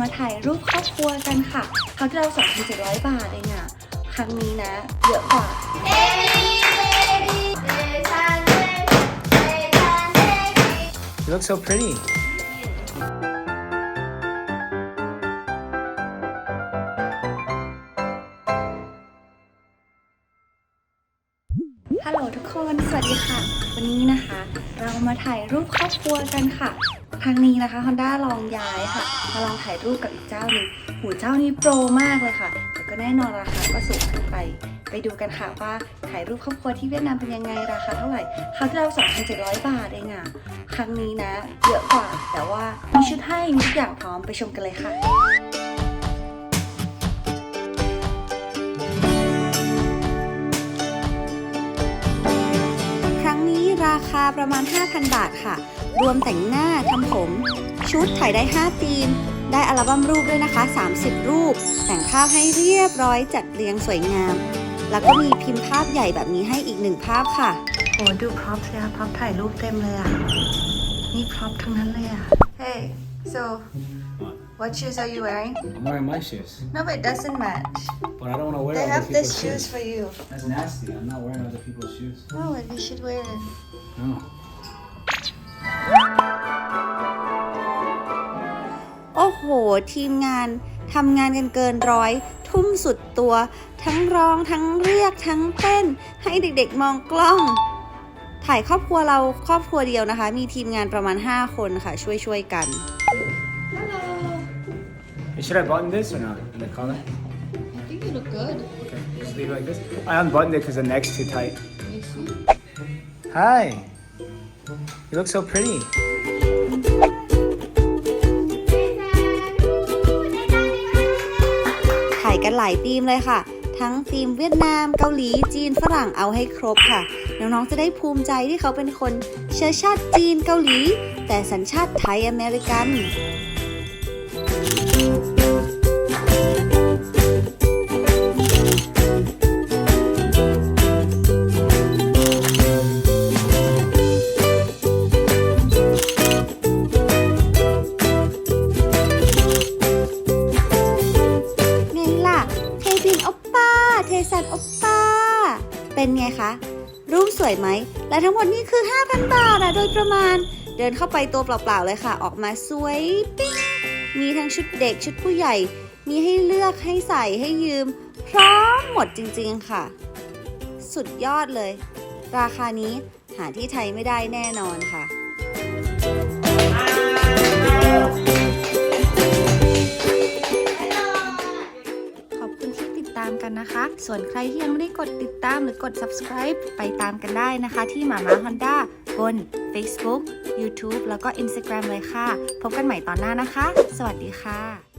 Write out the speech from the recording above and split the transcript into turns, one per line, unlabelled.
มาถ่ายรูปครอบครัวกันค่ะคราวที่เรา2,700บาทเองอะครั้งนี้นะ เยอะกว่า
You look so pretty.
ฮัลโหลทุกคน สวัสดีค่ะ วันนี้นะคะ เรามาถ่ายรูปครอบครัวกันค่ะ ครั้งนี้นะคะ Honda ลองย้ายค่ะ มาลองถ่ายรูปกับอีกเจ้าหนึ่งหูเจ้านี้โปรมากเลยค่ะ แต่ก็แน่นอนราคาก็สูงขึ้นไป ไปดูกันค่ะว่าถ่ายรูปครอบครัวที่เวียดนามเป็นยังไงราคาเท่าไหร่คราวที่เรา2,700 บาทเองอะครั้งนี้นะ เยอะกว่าแต่ว่ามีชุดให้มีทุกอย่างพร้อมไปชมกันเลยค่ะ ประมาณ 5,000 บาทค่ะ รวมแต่งหน้าทำผม ชุดถ่ายได้ 5 ธีม ได้อัลบั้มรูปด้วยนะคะ 30 รูป แต่งภาพให้เรียบร้อยจัดเรียงสวยงาม แล้วก็มีพิมพ์ภาพใหญ่แบบนี้ให้อีกหนึ่งภาพค่ะโหดูพร็อพสิคะพร็อพถ่ายรูปเต็มเลยอะ นี่พร็อพทั้งนั้นเลยอะ Hey so what shoes are you wearing
I'm wearing my shoes,
No but it doesn't match
but I don't want to wear
They
other
have
people's
these shoes for you
That's nasty. I'm not wearing other people's shoes.
No you should wear it
No.
โอ้โห ทีมงานทำงานกันเกินร้อย ทุ่มสุดตัว ทั้งร้องทั้งเรียกทั้งเต้น ให้เด็กๆมองกล้อง ถ่ายครอบครัวเราครอบครัวเดียวนะคะ มีทีมงานประมาณ 5 คนค่ะ ช่วยๆกัน
Hey, should I button this or not? In the collar?
I think you look good.
Okay. Just leave it like this. I unbuttoned it because the neck's too tight. Hi. You look so pretty.
ถ่ายกันหลายธีมเลยค่ะ ทั้งธีมเวียดนาม เกาหลี จีน ฝรั่งเอาให้ครบค่ะ น้องๆ จะได้ภูมิใจที่เขาเป็นคน เชื้อชาติจีนเกาหลี แต่สัญชาติไทยอเมริกัน เทสันโอปป้า เป็นไงคะ รูปสวยไหม และทั้งหมดนี่คือ 5,000 บาทอะโดยประมาณ เดินเข้าไปตัวเปล่าๆเลยค่ะ ออกมาสวยปิ๊งมีทั้งชุดเด็กชุดผู้ใหญ่ มีให้เลือกให้ใส่ให้ยืม พร้อมหมดจริง ๆ ค่ะ สุดยอดเลย ราคานี้หาที่ไทยไม่ได้แน่นอนค่ะ ส่วนใครที่ยังไม่ได้กดติดตามหรือกด subscribe ไปตามกันได้นะคะ ที่หมาม้าฮอนด้าบน Facebook YouTube แล้วก็ Instagram เลยค่ะ พบกันใหม่ตอนหน้านะคะ สวัสดีค่ะ